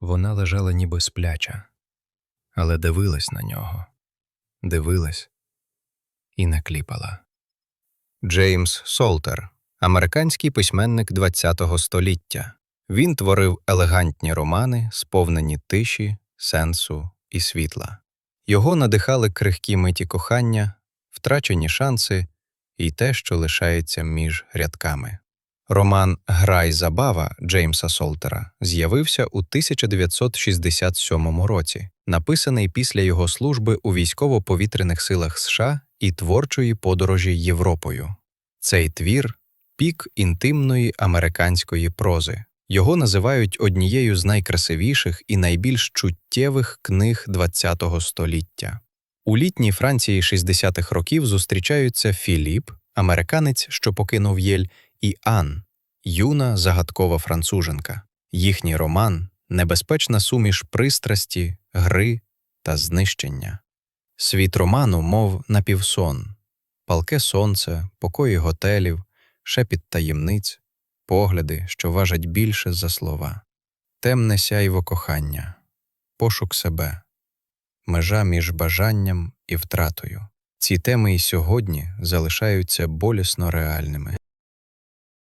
Вона лежала ніби спляча, але дивилась на нього, дивилась і накліпала. Джеймс Солтер, американський письменник ХХ століття. Він творив елегантні романи, сповнені тиші, сенсу і світла. Його надихали крихкі миті кохання, втрачені шанси і те, що лишається між рядками. Роман Гра й забава Джеймса Солтера з'явився у 1967 році, написаний після його служби у військово-повітряних силах США і творчої подорожі Європою. Цей твір пік інтимної американської прози. Його називають однією з найкрасивіших і найбільш чуттєвих книг ХХ століття. У літній Франції 60-х років зустрічаються Філіп, американець, що покинув Єль, і Ан, юна загадкова француженка. Їхній роман небезпечна суміш пристрасті, гри та знищення. Світ роману, мов напівсон, палке сонце, покої готелів, шепіт таємниць, погляди, що важать більше за слова, темне сяйво кохання, пошук себе, межа між бажанням і втратою. Ці теми і сьогодні залишаються болісно реальними.